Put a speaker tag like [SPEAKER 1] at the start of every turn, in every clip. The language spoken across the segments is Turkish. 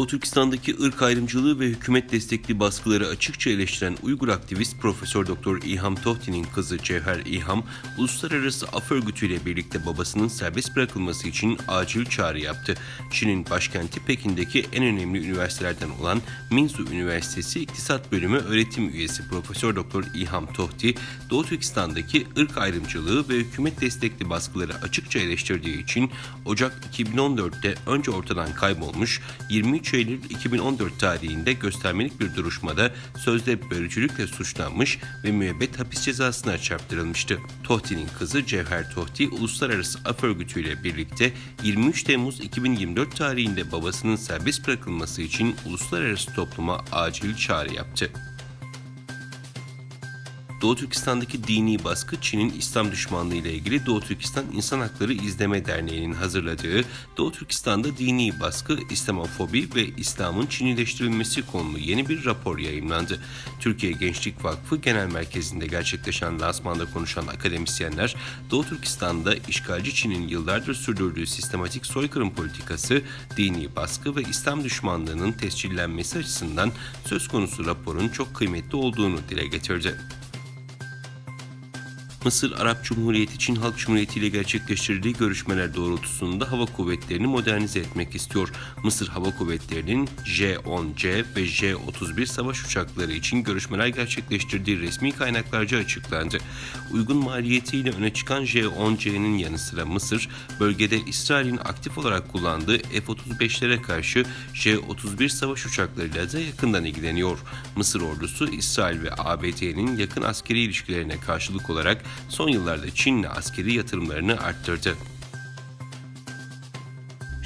[SPEAKER 1] Doğu Türkistan'daki ırk ayrımcılığı ve hükümet destekli baskıları açıkça eleştiren Uygur aktivist Profesör Doktor İlham Tohti'nin kızı Cevher İlham, Uluslararası Af Örgütü ile birlikte babasının serbest bırakılması için acil çağrı yaptı. Çin'in başkenti Pekin'deki en önemli üniversitelerden olan Minzu Üniversitesi İktisat Bölümü öğretim üyesi Profesör Doktor İlham Tohti, Doğu Türkistan'daki ırk ayrımcılığı ve hükümet destekli baskıları açıkça eleştirdiği için Ocak 2014'te önce ortadan kaybolmuş, 23 Eylül 2014 tarihinde göstermelik bir duruşmada sözde bölücülükle suçlanmış ve müebbet hapis cezasına çarptırılmıştı. Tohti'nin kızı Cevher Tohti, Uluslararası Af Örgütü ile birlikte 23 Temmuz 2024 tarihinde babasının serbest bırakılması için uluslararası topluma acil çağrı yaptı. Doğu Türkistan'daki dini baskı Çin'in İslam düşmanlığı ile ilgili Doğu Türkistan İnsan Hakları İzleme Derneği'nin hazırladığı Doğu Türkistan'da dini baskı, İslamofobi ve İslam'ın Çinileştirilmesi konulu yeni bir rapor yayımlandı. Türkiye Gençlik Vakfı Genel Merkezi'nde gerçekleşen lansmanda konuşan akademisyenler, Doğu Türkistan'da işgalci Çin'in yıllardır sürdürdüğü sistematik soykırım politikası, dini baskı ve İslam düşmanlığının tescillenmesi açısından söz konusu raporun çok kıymetli olduğunu dile getirdi. Mısır Arap Cumhuriyeti Çin Halk Cumhuriyeti ile gerçekleştirdiği görüşmeler doğrultusunda hava kuvvetlerini modernize etmek istiyor. Mısır Hava Kuvvetleri'nin J-10C ve J-31 savaş uçakları için görüşmeler gerçekleştirdiği resmi kaynaklarca açıklandı. Uygun maliyetiyle öne çıkan J-10C'nin yanı sıra Mısır, bölgede İsrail'in aktif olarak kullandığı F-35'lere karşı J-31 savaş uçaklarıyla da yakından ilgileniyor. Mısır ordusu İsrail ve ABD'nin yakın askeri ilişkilerine karşılık olarak son yıllarda Çin'le askeri yatırımlarını arttırdı.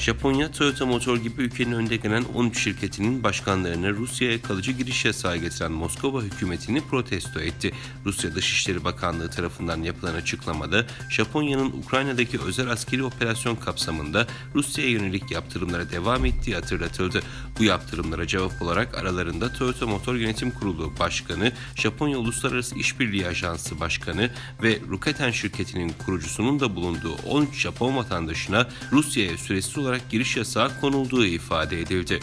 [SPEAKER 1] Japonya, Toyota Motor gibi ülkenin önde gelen 13 şirketinin başkanlarına Rusya'ya kalıcı giriş yasağı getiren Moskova hükümetini protesto etti. Rusya Dışişleri Bakanlığı tarafından yapılan açıklamada Japonya'nın Ukrayna'daki özel askeri operasyon kapsamında Rusya'ya yönelik yaptırımlara devam ettiği hatırlatıldı. Bu yaptırımlara cevap olarak aralarında Toyota Motor Yönetim Kurulu Başkanı, Japonya Uluslararası İşbirliği Ajansı Başkanı ve Ruketen şirketinin kurucusunun da bulunduğu 13 Japon vatandaşına Rusya'ya süresiz olarak giriş yasağı konulduğu ifade edildi.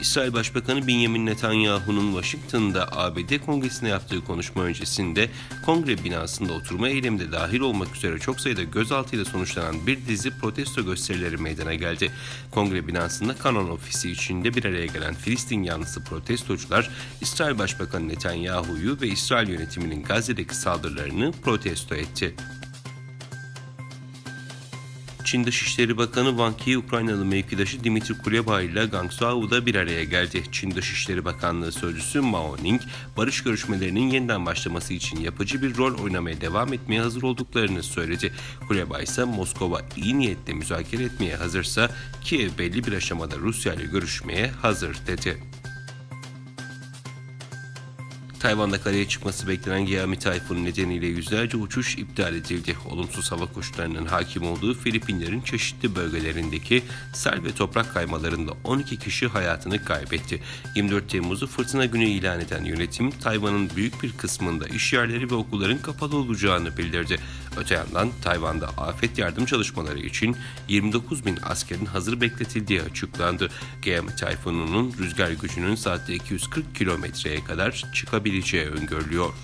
[SPEAKER 1] İsrail Başbakanı Benjamin Netanyahu'nun Washington'da ABD Kongresi'ne yaptığı konuşma öncesinde kongre binasında oturma eyleminde dahil olmak üzere çok sayıda gözaltıyla sonuçlanan bir dizi protesto gösterileri meydana geldi. Kongre binasında kanon ofisi içinde bir araya gelen Filistin yanlısı protestocular İsrail Başbakanı Netanyahu'yu ve İsrail yönetiminin Gazze'deki saldırılarını protesto etti. Çin Dışişleri Bakanı Wang Yi, Ukraynalı mevkidaşı Dimitri Kuleba ile Guangzhou'da bir araya geldi. Çin Dışişleri Bakanlığı Sözcüsü Mao Ning, barış görüşmelerinin yeniden başlaması için yapıcı bir rol oynamaya devam etmeye hazır olduklarını söyledi. Kuleba ise Moskova iyi niyetle müzakere etmeye hazırsa Kiev belli bir aşamada Rusya ile görüşmeye hazır dedi. Tayvan'da karaya çıkması beklenen Giyami Tayfunu nedeniyle yüzlerce uçuş iptal edildi. Olumsuz hava koşullarının hakim olduğu Filipinlerin çeşitli bölgelerindeki sel ve toprak kaymalarında 12 kişi hayatını kaybetti. 24 Temmuz'u fırtına günü ilan eden yönetim Tayvan'ın büyük bir kısmında iş yerleri ve okulların kapalı olacağını bildirdi. Öte yandan Tayvan'da afet yardım çalışmaları için 29 bin askerin hazır bekletildiği açıklandı. Giyami Tayfunu'nun rüzgar gücünün saatte 240 kilometreye kadar çıkabileceği öngörülüyor.